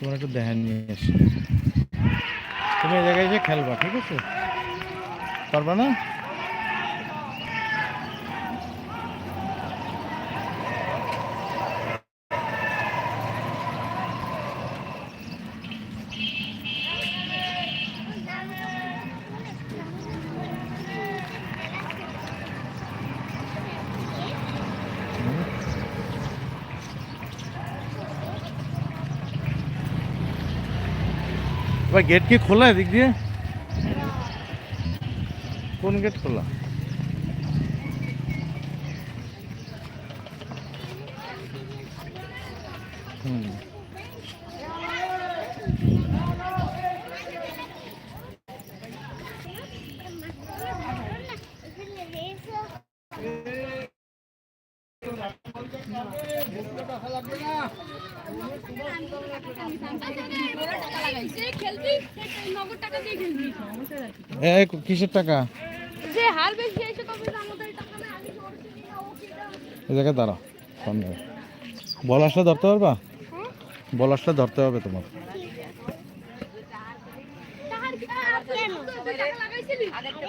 তোমার একটু দেখেন নিয়ে আসি তুমি এই জায়গায় যে খেলবা ঠিক আছে? পারবা না? ভাই গেট কি খোলা এদিক দিয়ে? কোন গেট খোলা হুম খেলবি নগদ টাকা দিয়ে খেলবি এ কিসের টাকা যে হার বেশি এসে কবে আমাদের টাকা না আমি ধরছি না ও কিটা এই জায়গায় দাঁড়াও সামনে। বল আসলে ধরতে পারবা? বল আসলে ধরতে হবে তোমার। টাকা আরেকটা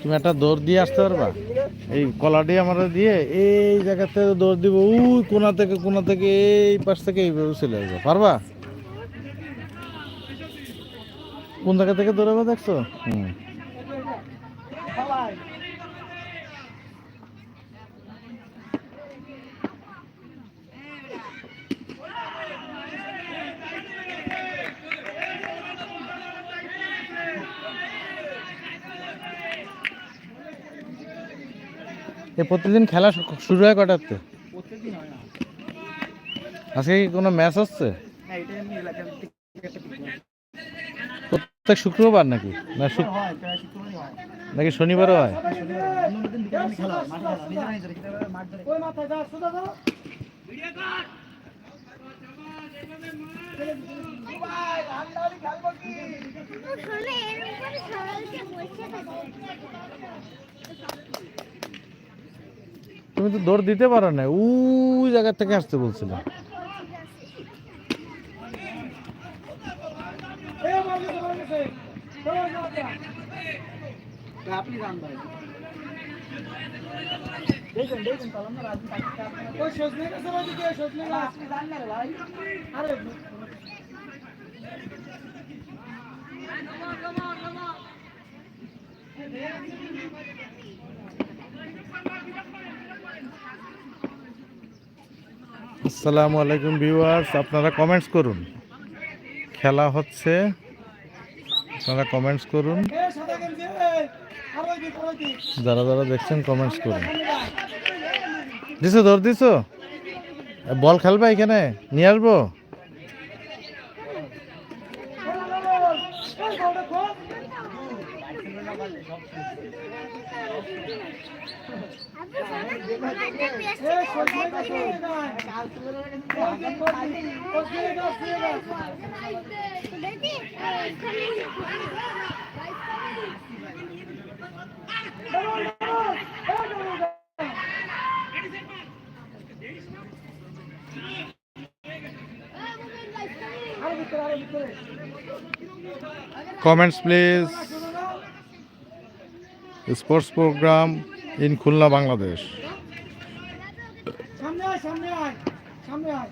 তুমি একটা দৌড় দিয়ে আসতে পারবা? এই কলাটি আমরা দিয়ে এই জায়গা থেকে দৌড় দিব। ওই কোনা থেকে কোনা থেকে, এই পাশ থেকে এইভাবে চলে আসবে। পারবা? কোন জায়গা থেকে দৌড়াবে দেখছ? হুম। এ প্রতিদিন খেলা শুরু হয় কটাতে প্রত্যেকদিন হয় না। আজকে কি কোনো ম্যাচ হচ্ছে? প্রত্যেক শুক্রবার নাকি? না শুক- হয় নাকি শনিবারও হয়? তুমি তো দৌড় দিতে পারো না। ওই জায়গা থেকে আসতে ভাই আরে আসসালামু আলাইকুম ভিউয়ার্স, আপনারা কমেন্টস করুন। খেলা হচ্ছে, আপনারা কমেন্টস করুন। যারা যারা দেখছেন কমেন্টস করুন। দিছো ধর, দিছো? বল খেলবে এখানে? নিয়ে আসব? comments please. The sports program. In Khulna Bangladesh. সামনে আয় সামনে আয় সামনে আয়।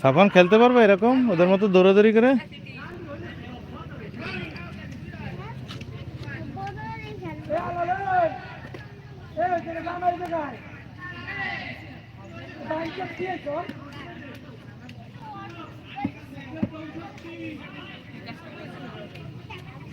সাফান খেলতে পারবে এরকম? ওদের মতো দৌড়াদৌড়ি করে এ আলো রে এই ওই জায়গায় জামাই জায়গায় বাইকটা দিয়েছ হুম এসে এখন দুধ দিয়ে বলাই লাগে ওই জায়গায় দাঁড়াও,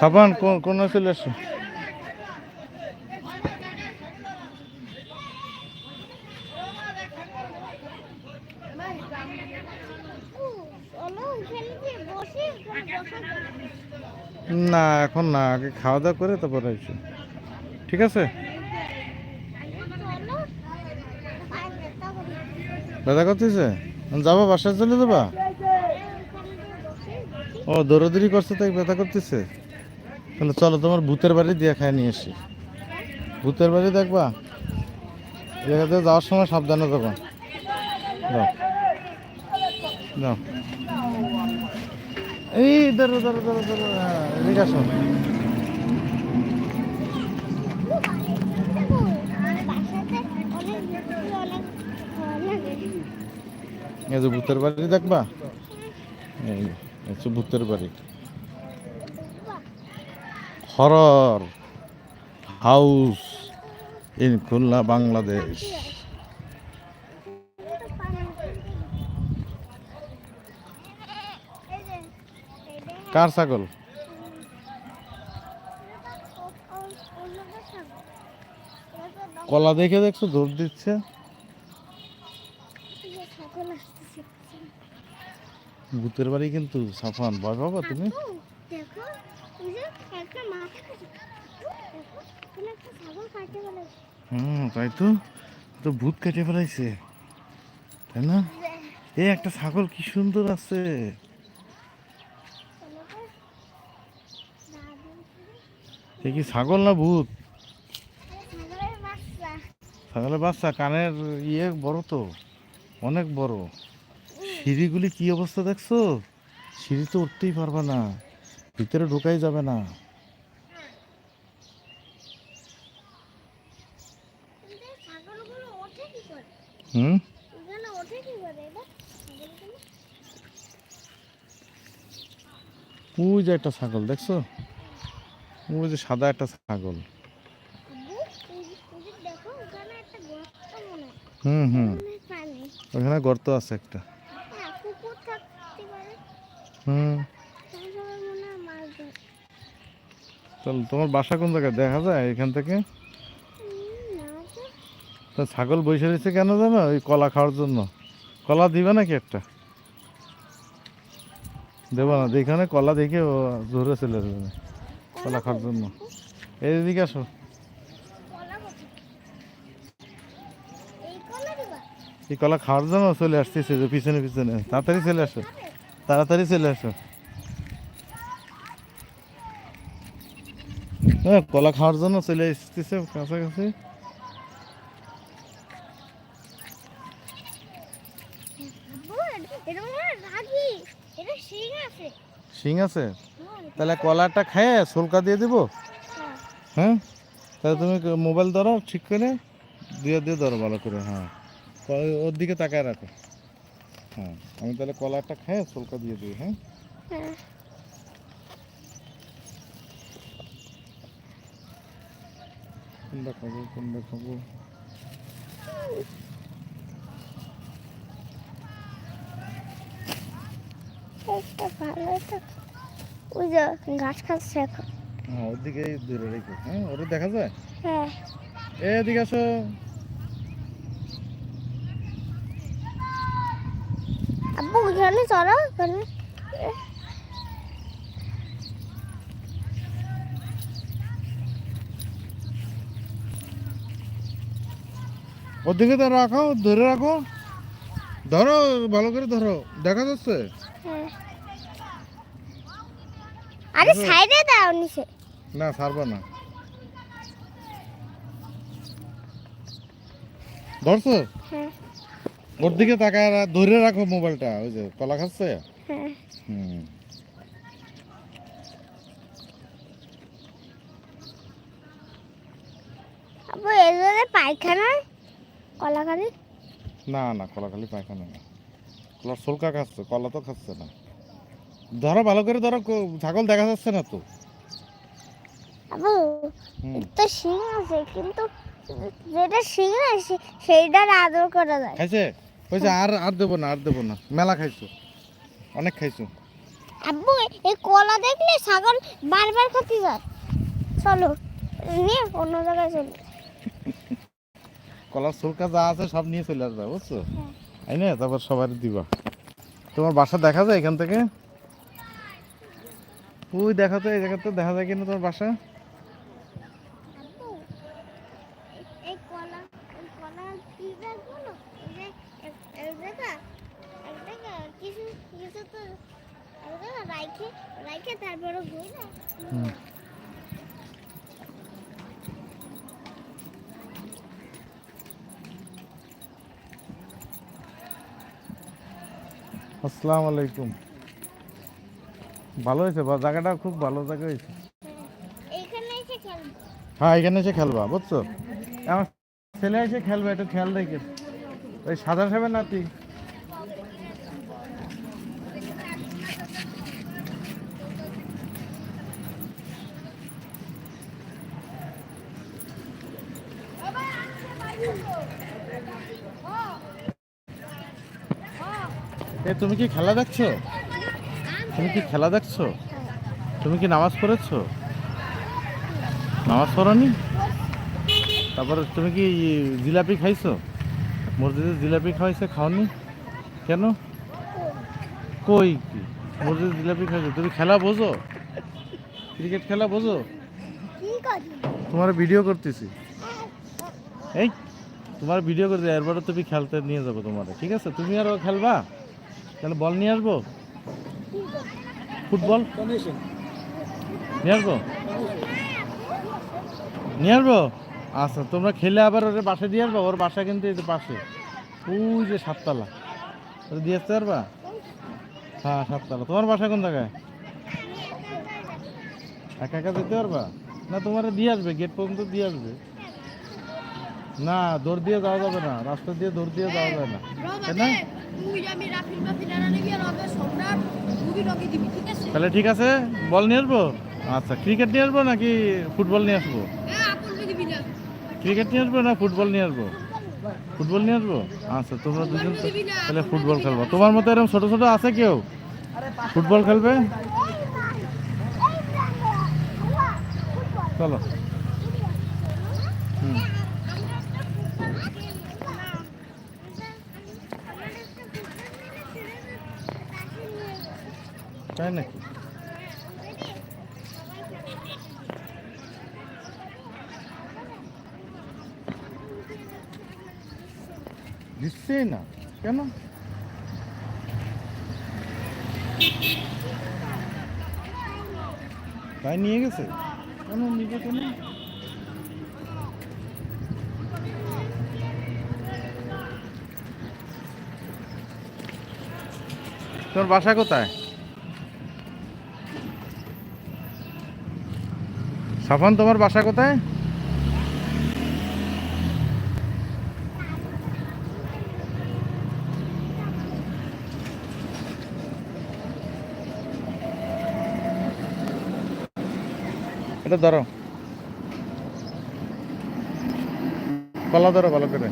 সাবান, কোন চলে আসছো। না, এখন না, আগে খাওয়া দাওয়া করে তারপর আইসো ঠিক আছে? দাদা করতেছে? যাব, বাসায় চলে যাবা? ও দৌড়াদৌড়ি করছে তাই ব্যথা করতেছে? তাহলে চলো তোমার ভূতের বাড়ি দিয়ে খাই নিয়ে আসি। ভূতের বাড়ি দেখবা? জায়গাতে যাওয়ার সময় সাবধানে যাবা। এই ধরো ধরো ধরো ধরো হ্যাঁ, এদিকে আসো। এই যে ভূতের বাড়ি দেখবা? এই হচ্ছে ভূতের বাড়ি। Horror house in Khulna, Bangladesh. কার ছাগল? কলা দেখে দেখছ? দৌড় দিচ্ছে? ভূতের বাড়ি কিন্তু সাফান। ভয় পাবা তুমি? আপু, দেখো একটা মাথা হুম তাই তো? তো ভূত কেটে ফেলাইছে তাই না? এই একটা ছাগল কি সুন্দর আছে। এ কি ছাগল না ভূত? ছাগলের বাচ্চা কানের ইয়ে বড় তো অনেক বড়। সিঁড়িগুলি কি অবস্থা দেখছ? সিঁড়ি তো উঠতেই পারবে না। ভিতরে ঢোকাই যাবে না। হুম? ওই যে একটা ছাগল দেখছ? ওই যে সাদা একটা ছাগল। হুম হুম। ওখানে গর্ত আছে একটা হ্যাঁ কুকুর থাকতে পারে হুম। তোমার বাসা কোন জায়গায়? দেখা যায় এখান থেকে? তো ছাগল বসে রয়েছে কেন জানো? ওই কলা খাওয়ার জন্য। কলা দিবে নাকি একটা? দেবো না যেখানে কলা দেখে ও ধরে চলে যাবে। কলা খাওয়ার জন্য। এইদিকে আসো। এই কলা খাওয়ার জন্য চলে আসতেছে যে পিছনে পিছনে। তাড়াতাড়ি চলে আসো। তাড়াতাড়ি চলে আসো। হ্যাঁ কলা খাওয়ার জন্য চলে আসতেছে কাছাকাছি। শিং আছে। তাহলে কলাটা খেয়ে সোলকা দিয়ে দেবো? হ্যাঁ। হ্যাঁ? তাহলে তুমি মোবাইল ধরো ঠিক করে দিয়ে দিয়ে ধরো ভালো করে হ্যাঁ। ওর দিকে তাকায় রাখো। হ্যাঁ আমি তাহলে কলাটা খেয়ে সোলকা দিয়ে দিই হ্যাঁ? হ্যাঁ। কোনটা খাব কোনটা খাব? একটা ভালো তো ওই যে গাছ খাচ্ছে এখন। হ্যাঁ ওর দিকে দূরে রেখো হ্যাঁ দেখা যায়? হ্যাঁ। এদিকে আসো। আব্বু ওখানে চলো ওখানে। ওর দিকে তো রাখো ধরে রাখো। ধরো ভালো করে ধরো দেখা যাচ্ছে? হ্যাঁ। আরে সাইডে দাও নিচে। না ছাড়বা না। ধরছো? হ্যাঁ। ওর দিকে তাকায় ধরে রাখো মোবাইলটা ওই যে কলা খাচ্ছে? হ্যাঁ। হুম। আবু এগুলো পায়খানা? কলাখালি না না কলা খালি পায়খানা না। কলার সোলকা খাচ্ছে কলা তো খাচ্ছে না। ধরো ভালো করে ধরো ছাগল দেখা যাচ্ছে না তো। আবু তো শিং আছে কিন্তু যেটা শিং আছে সেইটার আদর করা যায়। খাইছে? কইছে আর আর দেবো না আর দেবো না। মেলা খাইছো। অনেক খাইছো। আব্বু এই কলা দেখলে ছাগল বারবার খেতে যায়। চলো নিয়ে অন্য জায়গায় চলো। কলার সোলকা যা আছে সব নিয়ে চলে আসবে বুঝছ? হ্যাঁ। তাই না তারপর সবার দিবা। তোমার বাসা দেখা যায় এখান থেকে? ওই দেখা তো এই জায়গাতে দেখা যায় কিনা তোমার বাসা আব্বু এই কলা এই কলা কি দেখব এই যে এক- এক জায়গা এক জায়গা কিছু কিছু তো এক জায়গা রাইখে রাইখে তারপরে বই না হুম। আসসালামু আলাইকুম। ভালো হয়েছে? বা জায়গাটা খুব ভালো জায়গা হয়েছে। এইখানে এসে খেলব। হ্যাঁ এখানে এসে খেলবা বুঝছ? আমার ছেলে এসে খেলবে একটু খেয়াল রেখে। ওই সাদা সাহেবের নাতি। এ, তুমি কি খেলা দেখছ? তুমি কি খেলা দেখছ? তুমি কি নামাজ পড়েছো? নামাজ পড়নি? তারপরে তুমি কি জিলাপি খাইছো? মসজিদে জিলাপি খাওয়াইছে, খাওনি? কেন? কই কি? মসজিদে জিলাপি খাইছো? তুমি খেলা বোঝো? ক্রিকেট খেলা বোঝো? তোমার ভিডিও করতেছি। এই, তোমার ভিডিও করতে এরপরে তুমি খেলতে নিয়ে যাব তোমার, ঠিক আছে? তুমি আরও খেলবা? তাহলে বল নিয়ে আসব? ফুটবল? নিয়ে আসব? নিয়ে আসব? আচ্ছা তোমরা খেলে আবার ওর বাসা দিয়ে আসবা? ওর বাসা কিন্তু এই পাশে। ওই যে সাততলা। ওটা দিয়ে আসতে পারবা? হ্যাঁ সাততলা। তোমার বাসা কোন জায়গায়? একা একা যেতে পারবা? না, তোমার দিয়ে আসবে, গেট পর্যন্ত দিয়ে আসবে। না, দৌড় দিয়ে যাওয়া যাবে না। রাস্তা দিয়ে দৌড় দিয়ে যাওয়া যায় না। তাই না? তাহলে ঠিক আছে বল নিয়ে আসব? আচ্ছা ক্রিকেট নিয়ে আসব নাকি ফুটবল নিয়ে আসব? ক্রিকেট নিয়ে আসব না ফুটবল নিয়ে আসব? ফুটবল নিয়ে আসব? আচ্ছা তোমরা দুজন তাহলে ফুটবল খেলব। তোমার মতো এরকম ছোটো ছোটো আছে কেউ? ফুটবল খেলবে? চলো। হুম। তাই নাকি? দিচ্ছেই না। কেন? তাই নিয়ে গেছে? কেন নিবে কেন? তোর বাসা কোথায়? সাফান, তোমার বাসা কোথায়? এটা ধরো। কলা ধরো, ভালো করে।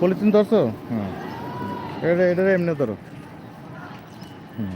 পলিথিন ধরছো? হ্যাঁ। এটা এটা এমনি ধরো। হুম।